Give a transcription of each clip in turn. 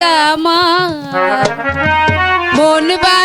আমার বনবা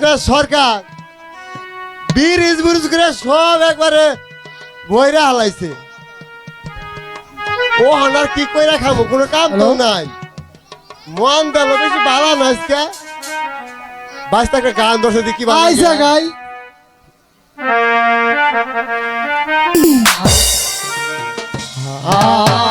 যেটা সরকার। Bridge bridge করে সব একবারে বইরা হালাইছে। ও হানার কি কইরা খাব? কোনো কাম তো নাই। মন দালো বেশি বালা নাচকে বাস তাকে গান দর্শক দেখি আইসা গাই। Ah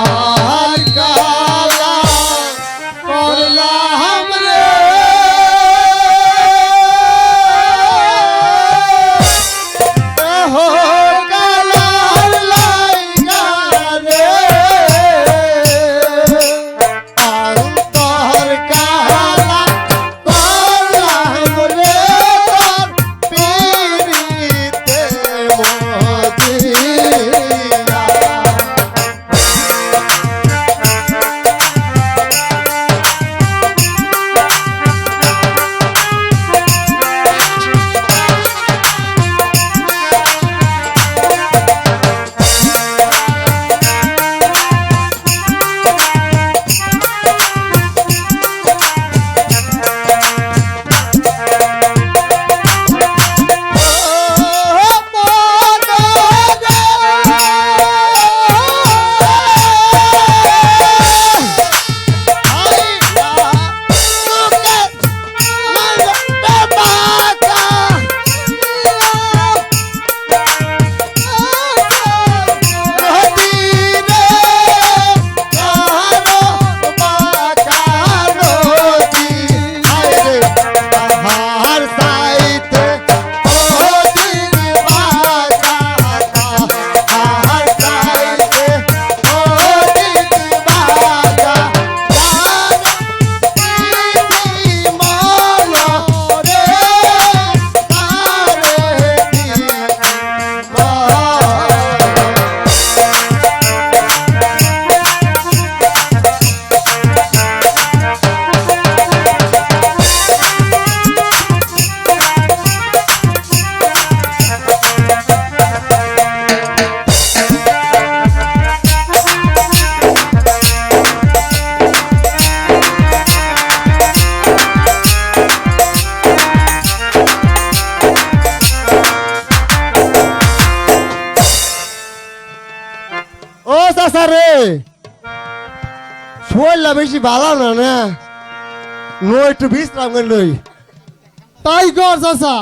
শরীরটা বেশি ভালো না না? নো একটু বিশ্রাম করে তাই কর চাচা।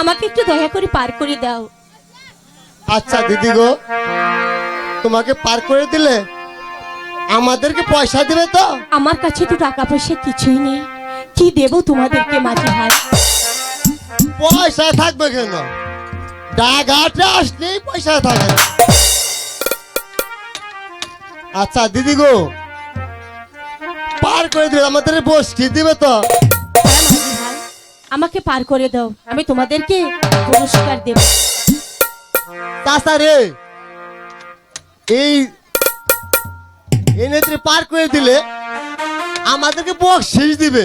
আমাকে একটু দয়া করে পার করে দাও। আচ্ছা দিদি গো তোমাকে পার করে দিলে আমাদেরকে পয়সা দিবে তো? আমার কাছে তো টাকা পয়সা কিছুই নেই। কি দেব তোমাদেরকে মাঝি ভাই পয়সা থাকবে কেন? ডাঘাটে আসলেই পয়সা থাকে। না। আচ্ছা দিদি গো পার করে দিবে আমাদের বসটি দিবে তো? আমাকে পার করে দাও। আমি তোমাদেরকে পুরস্কার দেব। এই পার করে দিলে আমাদেরকে দিবে।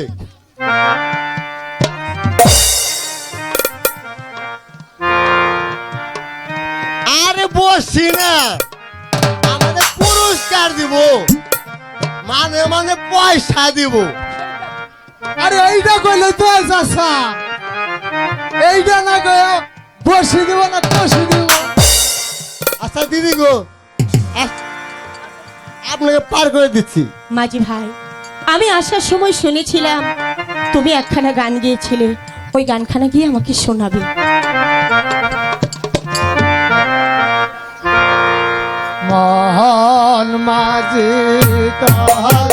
আরে বসি না, আমাদের পুরস্কার দিব মানে মানে পয়সা দিব। আরে এইটা কইলে তো চাচা। এইটা না কয়ে বসি দিব না কষি দিব। আচ্ছা দিদি গো আপনাকে পার করে দিচ্ছি। মাঝি ভাই আমি আসার সময় শুনেছিলাম তুমি একখানা গান গিয়েছিলে। ওই গানখানা গিয়ে আমাকে শোনাবে। মহন মাঝি তাহার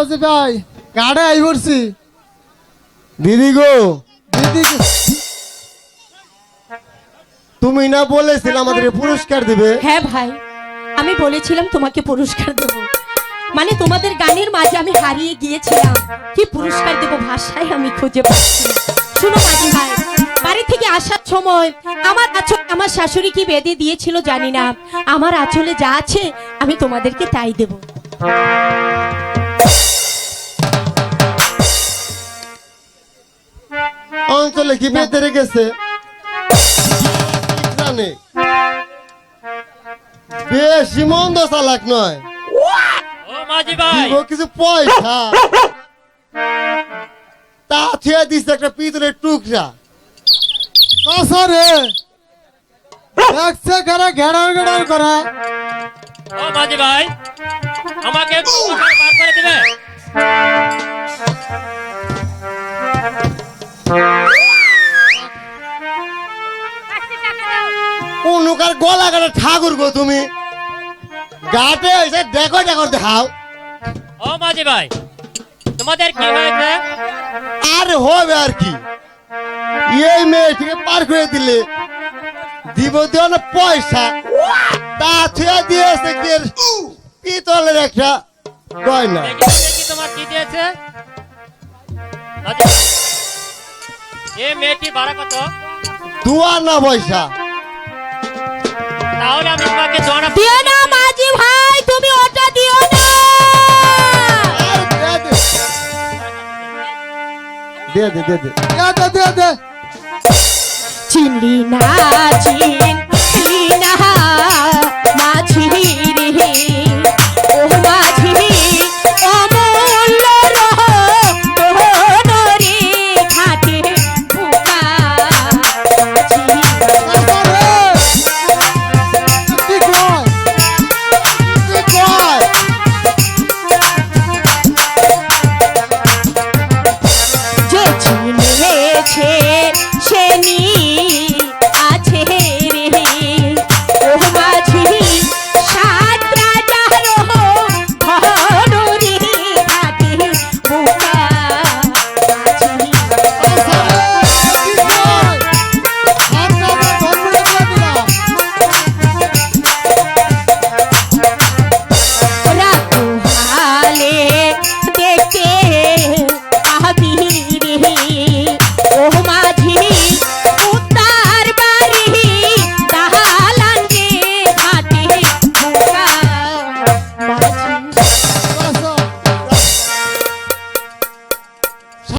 ওসে ভাই। গাড়ে আই পড়ছি। দিদি গো। দিদি তুমি না বলেছিলে আমাদের পুরস্কার দিবে। হ্যাঁ ভাই আমি বলেছিলাম তোমাকে পুরস্কার দেব। মানে তোমাদের গানের মাঝে আমি হারিয়ে গিয়েছিলাম। কি পুরস্কার দেব ভাষায় আমি খুঁজে পাচ্ছি। শোনো মাঝি ভাই বাড়ি থেকে আসার সময় আমার আঁচল আমার শাশুড়ি কি বেঁধে দিয়েছিল জানি না। আমার আঁচলে যা আছে আমি তোমাদেরকে তাই দেব। অঞ্চলে কি বেঁধে রেখেছে। জানে। বেশি মন্দ চালাক নয়। কিছু পয়সা। তা থুয়ে দিচ্ছে একটা পিতলের টুকরা। রে। দেখছে কারা ঘেরার ঘেরার করে। ও মাঝি ভাই আমাকে বার করে দিবে। অনুকার গলা কাটা ঠাকুর গো তুমি। গাটে এসে দেখো দেখো দেখাও। ও মাঝি ভাই তোমাদের কি হয়েছে? আর হবে আর কি। এই মেয়েটিকে পার করে দিলে দিব দিও না পয়সা। তা থুয়ে দিয়েছে কি পিতলের একটা গয়না। তোমার কি দিয়েছে। ভাই, এ মেয়েটি ভাড়া কত? দু আনা পয়সা। তাহলে আমি তোমাকে দু দিও না মাঝি ভাই তুমি ওটা দিও না। দে দে। দে দে দে দে। দে চিনলি না চিনলি না মাঝি রে।